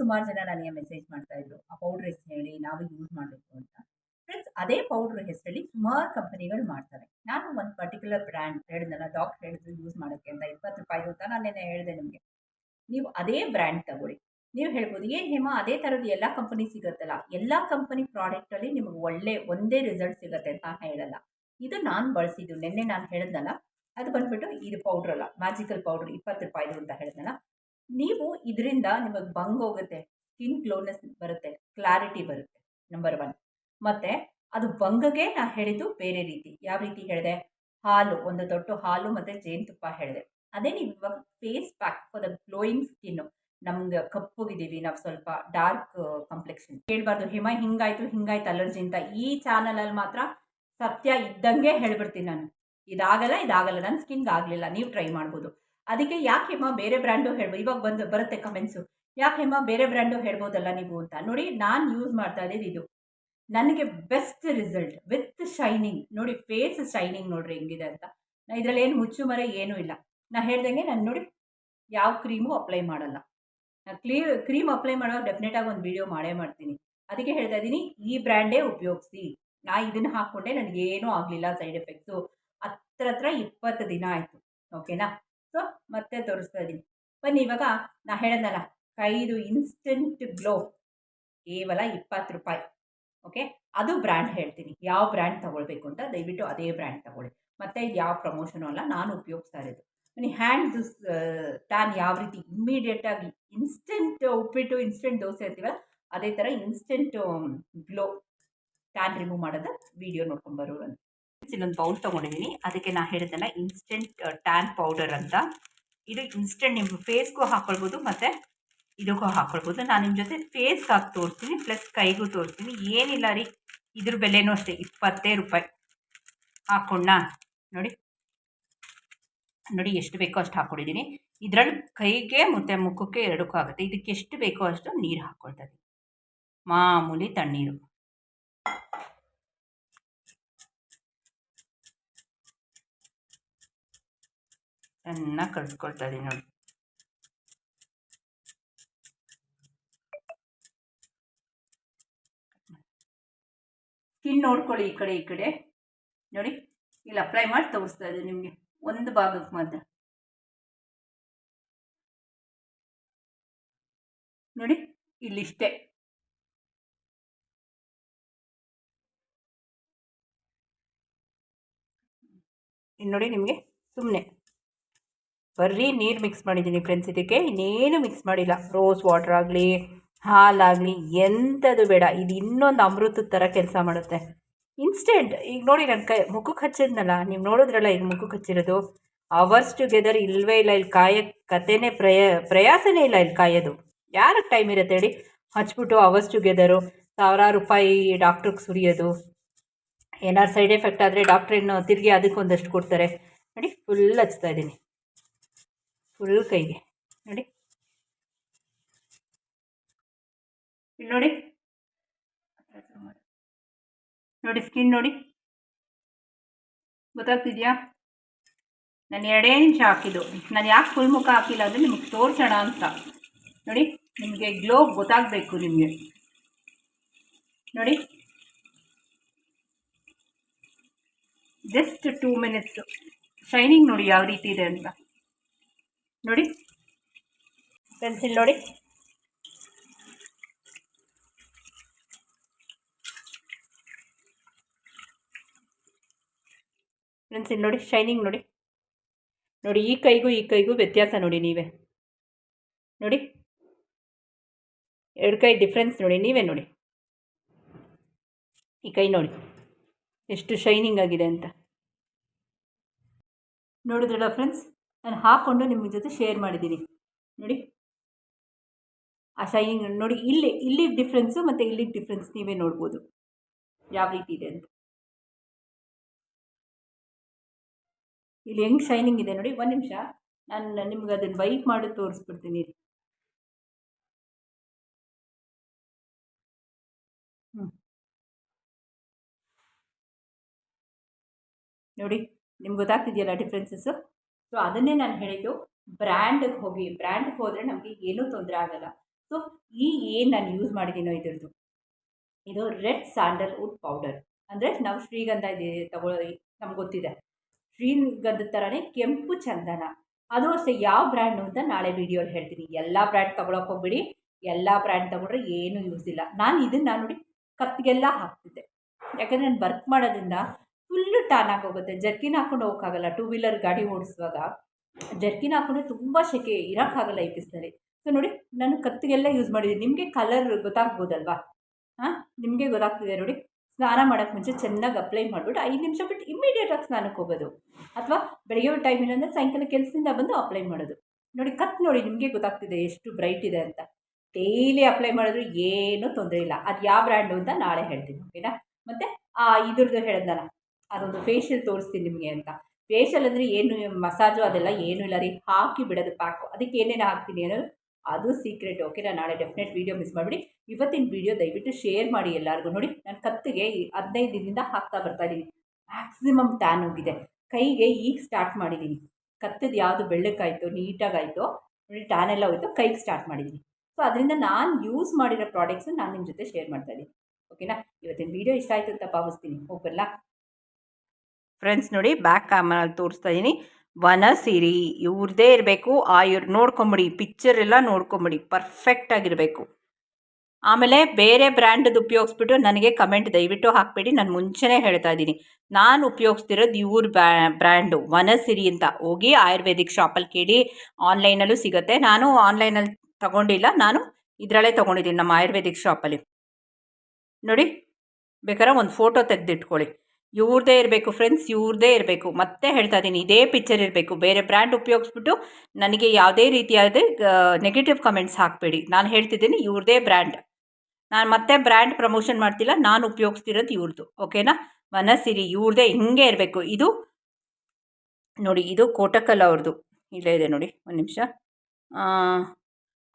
ಸುಮಾರು ಜನ ನನಗೆ ಮೆಸೇಜ್ ಮಾಡ್ತಾ ಇದ್ರು, ಆ ಪೌಡ್ರ್ ಹೆಸರು ಹೇಳಿ, ನಾವು ಯೂಸ್ ಮಾಡಬೇಕು ಅಂತ. ಫ್ರೆಂಡ್ಸ್ ಅದೇ ಪೌಡ್ರ್ ಹೆಸರಲ್ಲಿ ಸುಮಾರು ಕಂಪನಿಗಳು ಮಾಡ್ತಾರೆ. ನಾನು ಒಂದು ಪರ್ಟಿಕ್ಯುಲರ್ ಬ್ರ್ಯಾಂಡ್ ಹೇಳಿದ್ನಲ್ಲ ಡಾಕ್ಟರ್ ಹೇಳಿದ್ರು ಯೂಸ್ ಮಾಡೋಕ್ಕೆ ಅಂತ ಇಪ್ಪತ್ತು ರೂಪಾಯಿದು ಅಂತ ನಾನು ಹೇಳಿದೆ ನಿಮಗೆ. ನೀವು ಅದೇ ಬ್ರ್ಯಾಂಡ್ ತಗೊಳ್ಳಿ. ನೀವು ಹೇಳ್ಬೋದು, ಏನು ಹೇಮ, ಅದೇ ಥರದ್ದು ಎಲ್ಲ ಕಂಪನಿ ಸಿಗುತ್ತಲ್ಲ. ಎಲ್ಲ ಕಂಪನಿ ಪ್ರಾಡಕ್ಟಲ್ಲಿ ನಿಮಗೆ ಒಳ್ಳೆ, ಒಂದೇ ರಿಸಲ್ಟ್ ಸಿಗುತ್ತೆ ಅಂತ ಹೇಳಲ್ಲ. ಇದು ನಾನು ಬಳಸಿದ್ದು. ನಿನ್ನೆ ನಾನು ಹೇಳಿದ್ನಲ್ಲ, ಅದು ಬಂದ್ಬಿಟ್ಟು ಇದು ಪೌಡ್ರ್ ಅಲ್ಲ ಮ್ಯಾಜಿಕಲ್ ಪೌಡ್ರ್ ಇಪ್ಪತ್ತು ರೂಪಾಯಿದು ಅಂತ ಹೇಳಿದ್ನಲ್ಲ ನೀವು ಇದರಿಂದ ನಿಮಗೆ ಬಂಗ್ ಹೋಗುತ್ತೆ ಸ್ಕಿನ್ ಗ್ಲೋನೆಸ್ ಬರುತ್ತೆ ಕ್ಲಾರಿಟಿ ಬರುತ್ತೆ ನಂಬರ್ ಒನ್ ಮತ್ತೆ ಅದು ಬಂಗಗೆ ನಾ ಹೇಳಿದ್ದು ಬೇರೆ ರೀತಿ. ಯಾವ ರೀತಿ ಹೇಳಿದೆ? ಹಾಲು, ಒಂದು ದೊಡ್ಡ ಹಾಲು ಮತ್ತು ಜೇನುತುಪ್ಪ ಹೇಳಿದೆ. ಅದೇ ನೀವು ಇವಾಗ face pack for the glowing skin ನಮ್ಗೆ ಕಪ್ಪುಗಿದ್ದೀವಿ ನಾವು ಸ್ವಲ್ಪ ಡಾರ್ಕ್ ಕಾಂಪ್ಲೆಕ್ಷನ್ ಹೇಳ್ಬಾರ್ದು, ಹಿಮ, ಹಿಂಗಾಯ್ತು ಹಿಂಗಾಯ್ತು ಅಲರ್ಜಿ ಅಂತ ಈ ಚಾನಲಲ್ಲಿ ಮಾತ್ರ ಸತ್ಯ ಇದ್ದಂಗೆ ಹೇಳ್ಬಿಡ್ತೀನಿ ನಾನು. ಇದಾಗಲ್ಲ ಇದಾಗಲ್ಲ ನನ್ನ ಸ್ಕಿನ್ಗೆ ಆಗಲಿಲ್ಲ, ನೀವು ಟ್ರೈ ಮಾಡ್ಬೋದು. ಅದಕ್ಕೆ ಯಾಕೆ ಹೇಮ ಬೇರೆ ಬ್ರ್ಯಾಂಡು ಹೇಳ್ಬೋದು ಇವಾಗ ಬಂದು ಬರುತ್ತೆ ಕಮೆಂಟ್ಸು ಯಾಕೆ ಹೇಮ ಬೇರೆ ಬ್ರ್ಯಾಂಡು ಹೇಳ್ಬೋದಲ್ಲ ನೀವು ಅಂತ. ನೋಡಿ, ನಾನು ಯೂಸ್ ಮಾಡ್ತಾ ಇದ್ದಿದ್ದು ಇದು. ನನಗೆ ಬೆಸ್ಟ್ ರಿಸಲ್ಟ್ ವಿತ್ ಶೈನಿಂಗ್ ನೋಡಿ ಫೇಸ್ ಶೈನಿಂಗ್ ನೋಡ್ರಿ ಹೆಂಗಿದೆ ಅಂತ. ನಾ ಇದರಲ್ಲಿ ಏನು ಮುಚ್ಚು ಮರೆ ಏನೂ ಇಲ್ಲ. ನಾ ಹೇಳ್ದಂಗೆ ನಾನು ನೋಡಿ ಯಾವ ಕ್ರೀಮು ಅಪ್ಲೈ ಮಾಡಲ್ಲ. ನಾ ಕ್ಲೀ ಕ್ರೀಮ್ ಅಪ್ಲೈ ಮಾಡುವಾಗ ಡೆಫಿನೆಟಾಗಿ ಒಂದು ವಿಡಿಯೋ ಮಾಡೇ ಮಾಡ್ತೀನಿ. ಅದಕ್ಕೆ ಹೇಳ್ತಾ ಇದ್ದೀನಿ, ಈ ಬ್ರ್ಯಾಂಡೇ ಉಪಯೋಗಿಸಿ. ನಾ ಇದನ್ನು ಹಾಕ್ಕೊಂಡೆ ನನಗೇನೂ ಆಗಲಿಲ್ಲ ಸೈಡ್ ಎಫೆಕ್ಟ್ಸು ಹತ್ರ ಹತ್ರ ಇಪ್ಪತ್ತು ದಿನ ಆಯಿತು. ಓಕೆನಾ ಸೊ, ಮತ್ತೆ ತೋರಿಸ್ತಾ ಇದ್ದೀನಿ ಬನ್ನಿ, ಇವಾಗ ನಾ ಹೇಳೋದಲ್ಲ ಕೈದು ಇನ್ಸ್ಟೆಂಟ್ ಗ್ಲೋ ಕೇವಲ ಇಪ್ಪತ್ತು ರೂಪಾಯಿ. ಓಕೆ ಅದು ಬ್ರ್ಯಾಂಡ್ ಹೇಳ್ತೀನಿ. ಯಾವ ಬ್ರ್ಯಾಂಡ್ ತೊಗೊಳ್ಬೇಕು ಅಂತ ದಯವಿಟ್ಟು ಅದೇ ಬ್ರ್ಯಾಂಡ್ ತಗೊಳ್ಳಿ. ಮತ್ತು ಇದು ಯಾವ ಪ್ರಮೋಷನು ಅಲ್ಲ, ನಾನು ಉಪಯೋಗಿಸ್ತಾ ಇರೋದು. ಬನ್ನಿ ಹ್ಯಾಂಡ್ ಟ್ಯಾನ್ ಯಾವ ರೀತಿ ಇಮ್ಮಿಡಿಯೇಟಾಗಿ ಇನ್ಸ್ಟೆಂಟ್ ಉಪ್ಪಿಟ್ಟು ಇನ್ಸ್ಟೆಂಟ್ ದೋಸೆ ಇರ್ತೀವಲ್ಲ ಅದೇ ಥರ ಇನ್ಸ್ಟೆಂಟ್ ಗ್ಲೋ ಟ್ಯಾನ್ ರಿಮೂವ್ ಮಾಡೋದು ವಿಡಿಯೋ ನೋಡ್ಕೊಂಬರು ಅಂತ. ಇನ್ನೊಂದು ಬೌಲ್ ತೊಗೊಂಡಿದ್ದೀನಿ ಅದಕ್ಕೆ ನಾನು ಹೇಳಿದ್ದೆಲ್ಲ ಇನ್ಸ್ಟೆಂಟ್ ಟ್ಯಾನ್ ಪೌಡರ್ ಅಂತ. ಇದು ಇನ್ಸ್ಟೆಂಟ್ ನಿಮ್ಮ ಫೇಸ್ಗೂ ಹಾಕ್ಕೊಳ್ಬೋದು ಮತ್ತು ಇದಕ್ಕೂ ಹಾಕ್ಕೊಳ್ಬೋದು ನಾನು ನಿಮ್ಮ ಜೊತೆ ಫೇಸ್ಗೆ ಹಾಕಿ ತೋರಿಸ್ತೀನಿ ಪ್ಲಸ್ ಕೈಗೂ ತೋರಿಸ್ತೀನಿ. ಏನಿಲ್ಲ ರೀ, ಇದ್ರ ಬೆಲೆನೂ ಅಷ್ಟೇ, ಇಪ್ಪತ್ತೇ ರೂಪಾಯಿ. ಹಾಕ್ಕೊಂಡ ನೋಡಿ. ನೋಡಿ ಎಷ್ಟು ಬೇಕೋ ಅಷ್ಟು ಹಾಕ್ಕೊಂಡಿದ್ದೀನಿ ಇದರಲ್ಲಿ ಕೈಗೆ ಮತ್ತು ಮುಖಕ್ಕೆ ಎರಡಕ್ಕೂ ಆಗುತ್ತೆ. ಇದಕ್ಕೆ ಎಷ್ಟು ಬೇಕೋ ಅಷ್ಟು ನೀರು ಹಾಕ್ಕೊಳ್ತಾ ಮಾಮೂಲಿ ತಣ್ಣೀರು. ಚೆನ್ನಾಗಿ ಕಲಿಸ್ಕೊಳ್ತಾ ಇದ್ದೀನಿ ನೋಡಿ. ಸ್ಕಿನ್ ನೋಡ್ಕೊಳ್ಳಿ ಈ ಕಡೆ ಈ ಕಡೆ. ನೋಡಿ, ಇಲ್ಲಿ ಅಪ್ಲೈ ಮಾಡಿ ತೋರಿಸ್ತಾ ಇದ್ದೀನಿ ನಿಮಗೆ. ಒಂದು ಭಾಗಕ್ಕೆ ಮಾತ್ರ. ನೋಡಿ ಇಲ್ಲಿಷ್ಟೇ ಇನ್ನು ನೋಡಿ ನಿಮಗೆ ಸುಮ್ಮನೆ ಬರೀ ನೀರು ಮಿಕ್ಸ್ ಮಾಡಿದ್ದೀನಿ ಫ್ರೆಂಡ್ಸ್ ಇದಕ್ಕೆ ಇನ್ನೇನು ಮಿಕ್ಸ್ ಮಾಡಿಲ್ಲ. ರೋಸ್ ವಾಟರ್ ಆಗಲಿ, ಹಾಲಾಗಲಿ ಎಂಥದ್ದು ಬೇಡ. ಇದು ಇನ್ನೊಂದು ಅಮೃತದ ಥರ ಕೆಲಸ ಮಾಡುತ್ತೆ. ಇನ್ಸ್ಟೆಂಟ್ ಈಗ ನೋಡಿ ನನ್ನ ಕೈ ಮುಖಕ್ಕೆ ಹಚ್ಚಿದ್ನಲ್ಲ, ನೀವು ನೋಡಿದ್ರಲ್ಲ ಈಗ ಮುಖಕ್ಕೆ ಹಚ್ಚಿರೋದು. ಅವರ್ಸ್ ಟುಗೆದರ್ ಇಲ್ಲವೇ ಇಲ್ಲ, ಇಲ್ಲಿ ಕಾಯಕ್ಕೆ ಕಥೆನೇ ಪ್ರಯ, ಪ್ರಯಾಸನೇ ಇಲ್ಲ ಇಲ್ಲಿ ಕಾಯೋದು. ಯಾರಿಗೆ ಟೈಮ್ ಇರುತ್ತೆ ಹೇಳಿ? ಹಚ್ಬಿಟ್ಟು ಅವರ್ಸ್ ಟುಗೆದರು ಸಾವಿರಾರು ರೂಪಾಯಿ ಡಾಕ್ಟ್ರಿಗೆ ಸುರಿಯೋದು. ಏನಾರು ಸೈಡ್ ಎಫೆಕ್ಟ್ ಆದರೆ ಡಾಕ್ಟ್ರೇನು ತಿರುಗಿ ಅದಕ್ಕೊಂದಷ್ಟು ಕೊಡ್ತಾರೆ. ನೋಡಿ ಫುಲ್ ಹಚ್ತಾ ಇದ್ದೀನಿ. ಫುಲ್ ಕೈಗೆ. ನೋಡಿ. ನೋಡಿ. ನೋಡಿ ಸ್ಕಿನ್ ನೋಡಿ. ಗೊತ್ತಾಗ್ತಿದ್ಯಾ? ನಾನು ಎರಡೇ ನಿಮಿಷ ಹಾಕಿದ್ದು. ನಾನು ಯಾಕೆ ಫುಲ್ ಮುಖ ಹಾಕಿಲ್ಲ ಅಂದರೆ ನಿಮ್ಗೆ ತೋರಿಸೋಣ ಅಂತ. ನೋಡಿ, ನಿಮಗೆ ಗ್ಲೋ ಗೊತ್ತಾಗಬೇಕು ನಿಮಗೆ. ನೋಡಿ. ಜಸ್ಟ್ ಟೂ ಮಿನಿಟ್ಸು ಶೈನಿಂಗ್ ನೋಡಿ ಯಾವ ರೀತಿ ಇದೆ ಅಂತ. ನೋಡಿ. ಪೆನ್ಸಿಲ್ ನೋಡಿ. ಫ್ರೆಂಡ್ಸ್ ನೋಡಿ, ಶೈನಿಂಗ್ ನೋಡಿ. ನೋಡಿ, ಈ ಕೈಗೂ ಈ ಕೈಗೂ ವ್ಯತ್ಯಾಸ ನೋಡಿ ನೀವೇ. ನೋಡಿ. ಎರಡು ಕೈ ಡಿಫ್ರೆನ್ಸ್ ನೋಡಿ ನೀವೇ ನೋಡಿ. ಈ ಕೈ ನೋಡಿ. ಎಷ್ಟು ಶೈನಿಂಗ್ ಆಗಿದೆ ಅಂತ. ನೋಡಿದ್ರಲ್ಲ ಫ್ರೆಂಡ್ಸ್ ನಾನು ಹಾಕ್ಕೊಂಡು ನಿಮ್ಮ ಜೊತೆ ಶೇರ್ ಮಾಡಿದ್ದೀನಿ. ನೋಡಿ. ಆ ಶೈನಿಂಗ್ ನೋಡಿ, ಇಲ್ಲಿ ಇಲ್ಲಿ ಡಿಫ್ರೆನ್ಸು ಮತ್ತು ಇಲ್ಲಿ ಡಿಫ್ರೆನ್ಸ್ ನೀವೇ ನೋಡ್ಬೋದು. ಯಾವ ರೀತಿ ಇದೆ ಅಂತ. ಇಲ್ಲಿ ಹೆಂಗೆ ಶೈನಿಂಗ್ ಇದೆ ನೋಡಿ, ಒಂದು ನಿಮಿಷ. ನಾನು ನಿಮ್ಗೆ ಅದನ್ನು ವೈಪ್ ಮಾಡಿ ತೋರಿಸ್ಬಿಡ್ತೀನಿ. ಹ್ಞೂ ನೋಡಿ, ನಿಮ್ಗೆ ಗೊತ್ತಾಗ್ತಿದೆಯಲ್ಲ ಡಿಫ್ರೆನ್ಸಸ್ಸು ಸೊ ಅದನ್ನೇ ನಾನು ಹೇಳಿದ್ದು ಬ್ರ್ಯಾಂಡ್ಗೆ ಹೋಗಿ ಬ್ರ್ಯಾಂಡ್ಗೆ ಹೋದರೆ ನಮಗೆ ಏನೂ ತೊಂದರೆ ಆಗಲ್ಲ. ಸೊ ಈ ಏನು ನಾನು ಯೂಸ್ ಮಾಡಿದ್ದೀನೋ ಇದ್ರದ್ದು, ಇದು ರೆಡ್ ಸ್ಯಾಂಡಲ್ವುಡ್ ಪೌಡರ್. ಅಂದರೆ ನಾವು ಶ್ರೀಗಂಧ ಇದೆ ತಗೊಳ್ಳೋ ನಮ್ಗೆ ಗೊತ್ತಿದೆ. ಶ್ರೀಗಂಧದ ಥರನೇ ಕೆಂಪು ಚಂದನ. ಅದು ಅಷ್ಟೇ, ಯಾವ ಬ್ರ್ಯಾಂಡು ಅಂತ ನಾಳೆ ವೀಡಿಯೋಲಿ ಹೇಳ್ತೀನಿ. ಎಲ್ಲ ಬ್ರ್ಯಾಂಡ್ ತೊಗೊಳಕ್ಕೆ ಹೋಗ್ಬಿಡಿ. ಎಲ್ಲ ಬ್ರ್ಯಾಂಡ್ ತೊಗೊಂಡ್ರೆ ಏನೂ ಯೂಸ್ ಇಲ್ಲ. ನಾನು ಇದನ್ನು ನೋಡಿ ಕತ್ತಿಗೆಲ್ಲ ಹಾಕ್ತಿದ್ದೆ. ಯಾಕಂದರೆ ನಾನು ವರ್ಕ್ ಮಾಡೋದ್ರಿಂದ ಫುಲ್ಲು ಟಾನ್ ಆಗೋಗುತ್ತೆ. ಜರ್ಕಿನ ಹಾಕ್ಕೊಂಡು ಹೋಗೋಕ್ಕಾಗಲ್ಲ. ಟೂ ವೀಲರ್ ಗಾಡಿ ಓಡಿಸುವಾಗ ಜರ್ಕಿನ ಹಾಕೊಂಡ್ರೆ ತುಂಬ ಸೆಕೆ ಇರೋಕ್ಕಾಗಲ್ಲ ಈ ಬಿಸಿಲಲ್ಲಿ ಸೊ ನೋಡಿ, ನಾನು ಕತ್ತಿಗೆಲ್ಲ ಯೂಸ್ ಮಾಡಿದ್ದೀನಿ. ನಿಮಗೆ ಕಲರ್ ಗೊತ್ತಾಗ್ಬೋದಲ್ವಾ? ಹಾಂ? ನಿಮಗೆ ಗೊತ್ತಾಗ್ತಿದೆ ನೋಡಿ. ಸ್ನಾನ ಮಾಡೋಕ್ಕೆ ಮುಂಚೆ ಚೆನ್ನಾಗಿ ಅಪ್ಲೈ ಮಾಡಿಬಿಟ್ಟು ಐದು ನಿಮಿಷ ಬಿಟ್ಟು ಇಮ್ಮಿಡಿಯೇಟಾಗಿ ಸ್ನಾನಕ್ಕೆ ಹೋಗೋದು. ಅಥವಾ ಬೆಳಗ್ಗೆ ಟೈಮ್ ಅಂದರೆ ಸಾಯಂಕಾಲ ಕೆಲಸದಿಂದ ಬಂದು ಅಪ್ಲೈ ಮಾಡೋದು. ನೋಡಿ, ಕತ್ ನೋಡಿ ನಿಮಗೆ ಗೊತ್ತಾಗ್ತಿದೆ ಎಷ್ಟು ಬ್ರೈಟ್ ಇದೆ ಅಂತ. ಡೈಲಿ ಅಪ್ಲೈ ಮಾಡಿದ್ರು ಏನೂ ತೊಂದರೆ ಇಲ್ಲ. ಅದು ಯಾವ ಬ್ರ್ಯಾಂಡು ಅಂತ ನಾಳೆ ಹೇಳ್ತೀನಿ ಓಕೆನಾ ಮತ್ತು ಇದ್ರದ್ದು ಹೇಳಿದ್ನಲ್ಲ ಅದೊಂದು ಫೇಶಿಯಲ್ ತೋರಿಸ್ತೀನಿ ನಿಮಗೆ ಅಂತ. ಫೇಶಿಯಲ್ ಅಂದರೆ ಏನು ಮಸಾಜು ಅದೆಲ್ಲ ಏನೂ ಇಲ್ಲ ರೀ. ಹಾಕಿ ಬಿಡೋದು ಪ್ಯಾಕು ಅದಕ್ಕೆ ಏನೇನು ಹಾಕ್ತೀನಿ ಏನೋ ಅದು ಸೀಕ್ರೆಟ್ ಓಕೆ ನಾನು ನಾಳೆ ಡೆಫಿನೆಟ್ ವೀಡಿಯೋ ಮಿಸ್ ಮಾಡಿಬಿಡಿ. ಇವತ್ತಿನ ವೀಡಿಯೋ ದಯವಿಟ್ಟು ಶೇರ್ ಮಾಡಿ ಎಲ್ಲರಿಗೂ. ನೋಡಿ ನನ್ನ ಕತ್ತಿಗೆ ಹದಿನೈದು ದಿನದಿಂದ ಹಾಕ್ತಾ ಬರ್ತಾ ಇದ್ದೀನಿ ಮ್ಯಾಕ್ಸಿಮಮ್ ಟ್ಯಾನ್ ಹೋಗಿದೆ. ಕೈಗೆ ಈಗ ಸ್ಟಾರ್ಟ್ ಮಾಡಿದ್ದೀನಿ ಕತ್ತದ ಯಾವುದು ಬೆಳ್ಳಕ್ಕಾಯಿತು, ನೀಟಾಗಾಯಿತು ನೋಡಿ ಟ್ಯಾನ್ ಎಲ್ಲ ಹೋಯಿತು, ಕೈಗೆ ಸ್ಟಾರ್ಟ್ ಮಾಡಿದ್ದೀನಿ ಸೊ ಅದರಿಂದ ನಾನು ಯೂಸ್ ಮಾಡಿರೋ ಪ್ರಾಡಕ್ಟ್ಸು ನಾನು ನಿಮ್ಮ ಜೊತೆ ಶೇರ್ ಮಾಡ್ತಾ ಇದ್ದೀನಿ ಓಕೆನಾ ಇವತ್ತಿನ ವೀಡಿಯೋ ಇಷ್ಟ ಆಯಿತು ಅಂತ ಭಾವಿಸ್ತೀನಿ. ಹೋಗಲ್ಲ ಫ್ರೆಂಡ್ಸ್ ನೋಡಿ ಬ್ಯಾಕ್ ಕ್ಯಾಮ್ರಲ್ಲಿ ತೋರಿಸ್ತಾ ಇದ್ದೀನಿ ವನ, ಸಿರಿ ಇವ್ರದ್ದೇ ಇರಬೇಕು. ಆ ಇವ್ರು ನೋಡ್ಕೊಂಬಿಡಿ ಪಿಕ್ಚರ್ ಎಲ್ಲ ನೋಡ್ಕೊಂಬಿಡಿ ಪರ್ಫೆಕ್ಟಾಗಿರಬೇಕು ಆಮೇಲೆ ಬೇರೆ ಬ್ರ್ಯಾಂಡದ್ದು ಉಪಯೋಗಿಸ್ಬಿಟ್ಟು ನನಗೆ ಕಮೆಂಟ್ ದಯವಿಟ್ಟು ಹಾಕಬೇಡಿ. ನಾನು ಮುಂಚೆನೇ ಹೇಳ್ತಾ ಇದ್ದೀನಿ ನಾನು ಉಪಯೋಗಿಸ್ತಿರೋದು ಇವ್ರ ಬ್ರ್ಯಾಂಡು ವನಸಿರಿ ಅಂತ. ಹೋಗಿ ಆಯುರ್ವೇದಿಕ್ ಶಾಪಲ್ಲಿ ಕೇಳಿ ಆನ್ಲೈನಲ್ಲೂ ಸಿಗುತ್ತೆ. ನಾನು ಆನ್ಲೈನಲ್ಲಿ ತಗೊಂಡಿಲ್ಲ. ನಾನು ಇದರಲ್ಲೇ ತೊಗೊಂಡಿದ್ದೀನಿ ನಮ್ಮ ಆಯುರ್ವೇದಿಕ್ ಶಾಪಲ್ಲಿ ನೋಡಿ, ಬೇಕಾದ್ರೆ ಒಂದು ಫೋಟೋ ತೆಗೆದಿಟ್ಕೊಳ್ಳಿ. ಇವ್ರದ್ದೇ ಇರಬೇಕು ಫ್ರೆಂಡ್ಸ್ ಇವ್ರದೇ ಇರಬೇಕು. ಮತ್ತೆ ಹೇಳ್ತಾ ಇದ್ದೀನಿ, ಇದೇ ಪಿಕ್ಚರ್ ಇರಬೇಕು. ಬೇರೆ ಬ್ರ್ಯಾಂಡ್ ಉಪಯೋಗಿಸ್ಬಿಟ್ಟು ನನಗೆ ಯಾವುದೇ ರೀತಿಯಾದ ನೆಗೆಟಿವ್ ಕಮೆಂಟ್ಸ್ ಹಾಕಬೇಡಿ. ನಾನು ಹೇಳ್ತಿದ್ದೀನಿ ಇವ್ರದೇ ಬ್ರ್ಯಾಂಡ್ ನಾನು ಮತ್ತೆ ಬ್ರ್ಯಾಂಡ್ ಪ್ರಮೋಷನ್ ಮಾಡ್ತಿಲ್ಲ, ನಾನು ಉಪಯೋಗಿಸ್ತಿರೋದು ಇವ್ರದ್ದು ಓಕೆನಾ ಮನಸ್ಸಿರಿ, ಇವ್ರದೇ ಹಿಂಗೆ ಇರಬೇಕು. ಇದು ನೋಡಿ, ಇದು ಕೋಟಕಲ್ ಅವ್ರದ್ದು ಇಲ್ಲೇ ಇದೆ ನೋಡಿ, ಒಂದು ನಿಮಿಷ.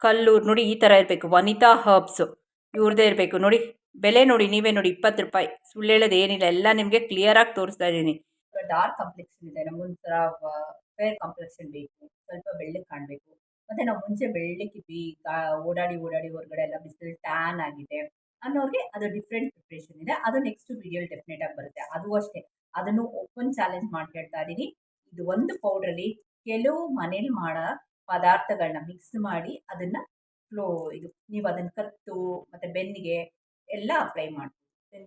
ಕಲ್ಲೂರು, ನೋಡಿ, ಈ ಥರ ಇರಬೇಕು. ವನಿತಾ ಹರ್ಬ್ಸು ಇವ್ರದೇ ಇರಬೇಕು. ನೋಡಿ ಬೆಲೆ ನೋಡಿ, ನೀವೇ ನೋಡಿ, ಇಪ್ಪತ್ತು ರೂಪಾಯಿ. ಸುಳ್ಳು ಹೇಳೋದು ಏನಿಲ್ಲ, ಎಲ್ಲ ನಿಮಗೆ ಕ್ಲಿಯರಾಗಿ ತೋರಿಸ್ತಾ ಇದ್ದೀನಿ ಡಾರ್ಕ್ ಕಾಂಪ್ಲೆಕ್ಷನ್ ಇದೆ ನಮಗೊಂಥರ ಫೇರ್ ಕಾಂಪ್ಲೆಕ್ಷನ್ ಬೇಕು. ಸ್ವಲ್ಪ ಬೆಳ್ಳಗೆ ಕಾಣಬೇಕು. ಮತ್ತು ನಾವು ಮುಂಚೆ ಬೆಳ್ಳಕ್ಕಿದ್ವಿ ಓಡಾಡಿ ಓಡಾಡಿ ಹೊರಗಡೆ ಎಲ್ಲ ಬಿಸಿಲು ಟ್ಯಾನ್ ಆಗಿದೆ ಅನ್ನೋರಿಗೆ ಅದು ಡಿಫ್ರೆಂಟ್ ಪ್ರಿಪ್ರೇಷನ್ ಇದೆ. ಅದು ನೆಕ್ಸ್ಟ್ ವೀಡಿಯೋಲಿ ಡೆಫಿನೆಟ್ ಆಗಿ ಬರುತ್ತೆ. ಅದು ಅಷ್ಟೇ. ಅದನ್ನು ಓಪನ್ ಚಾಲೆಂಜ್ ಮಾಡಿ ಹೇಳ್ತಾ ಇದ್ದೀನಿ ಇದು ಒಂದು ಪೌಡ್ರಲ್ಲಿ ಕೆಲವು ಮನೇಲಿ ಮಾಡೋ ಪದಾರ್ಥಗಳನ್ನ ಮಿಕ್ಸ್ ಮಾಡಿ ಅದನ್ನು ಫ್ಲೋ ಇದು, ನೀವು ಅದನ್ನು ಕತ್ತು, ಮತ್ತು ಬೆನ್ನಿಗೆ ಎಲ್ಲ ಅಪ್ಲೈ ಮಾಡ್ಬೋದು.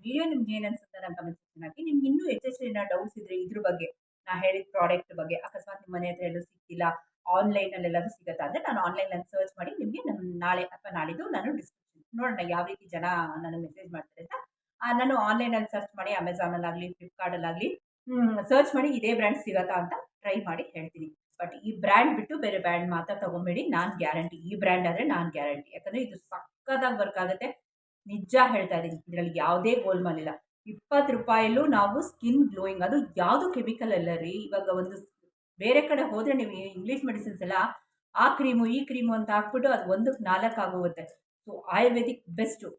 ವಿಡಿಯೋ ನಿಮ್ಗೆ ಏನು ಅನ್ಸುತ್ತೆ ನಾನು ಕಮೆಂಟ್ ಸೆಕ್ಷನ್ ಹಾಕಿ ನಿಮ್ಗೆ ಇನ್ನೂ ಹೆಚ್ಚೆಚ್ಚು ಏನೋ ಡೌಟ್ಸ್ ಇದ್ದರೆ ಇದ್ರ ಬಗ್ಗೆ, ನಾ ಹೇಳಿದ ಪ್ರಾಡಕ್ಟ್ ಬಗ್ಗೆ, ಅಕಸ್ಮಾತ್ ನಿಮ್ಮ ಮನೆ ಹತ್ರ ಎಲ್ಲೂ ಸಿಕ್ಕಿಲ್ಲ ಆನ್ಲೈನಲ್ಲಿ ಎಲ್ಲಾದರೂ ಸಿಗುತ್ತಾ ಅಂದರೆ ನಾನು ಆನ್ಲೈನಲ್ಲಿ ಸರ್ಚ್ ಮಾಡಿ ನಿಮಗೆ ನಮ್ಮ ನಾಳೆ ಅಥವಾ ನಾಳಿದ್ದು ನಾನು ಡಿಸ್ಕ್ರಿಪ್ಷನ್ ನೋಡೋಣ ಯಾವ ರೀತಿ ಜನ ನನಗೆ ಮೆಸೇಜ್ ಮಾಡ್ತಾರೆ ಅಂತ. ನಾನು ಆನ್ಲೈನಲ್ಲಿ ಸರ್ಚ್ ಮಾಡಿ ಅಮೆಝಾನಲ್ಲಾಗಲಿ ಫ್ಲಿಪ್ಕಾರ್ಟಲ್ಲಾಗಲಿ ಸರ್ಚ್ ಮಾಡಿ ಇದೇ ಬ್ರ್ಯಾಂಡ್ ಸಿಗತ್ತಾ ಅಂತ ಟ್ರೈ ಮಾಡಿ ಹೇಳ್ತೀನಿ. ಬಟ್ ಈ ಬ್ರ್ಯಾಂಡ್ ಬಿಟ್ಟು ಬೇರೆ ಬ್ರ್ಯಾಂಡ್ ಮಾತ್ರ ತೊಗೊಂಬೇಡಿ. ನಾನು ಗ್ಯಾರಂಟಿ ಈ ಬ್ರ್ಯಾಂಡ್ ಆದರೆ ನಾನು ಗ್ಯಾರಂಟಿ ಯಾಕಂದರೆ ಇದು ಸಕ್ಕತ್ತಾಗಿ ವರ್ಕ್ ಆಗುತ್ತೆ. ನಿಜ ಹೇಳ್ತಾ ಇದ್ದೀನಿ. ಇದರಲ್ಲಿ ಯಾವುದೇ ಗೋಲ್ಮಾಲ್ ಇಲ್ಲ. ಇಪ್ಪತ್ತು ರೂಪಾಯಲ್ಲೂ ನಾವು ಸ್ಕಿನ್ ಗ್ಲೋಯಿಂಗ್ ಅದು ಯಾವುದು ಕೆಮಿಕಲ್ ಅಲ್ಲ ರೀ? ಇವಾಗ ಒಂದು ಬೇರೆ ಕಡೆ ಹೋದರೆ ನೀವು ಇಂಗ್ಲೀಷ್ ಮೆಡಿಸಿನ್ಸ್ ಎಲ್ಲ ಆ ಕ್ರೀಮು ಈ ಕ್ರೀಮು ಅಂತ ಹಾಕ್ಬಿಟ್ಟು ಅದು ಒಂದಕ್ಕೆ ನಾಲ್ಕು ಆಗೋಗುತ್ತೆ ಸೊ ಆಯುರ್ವೇದಿಕ್ ಬೆಸ್ಟು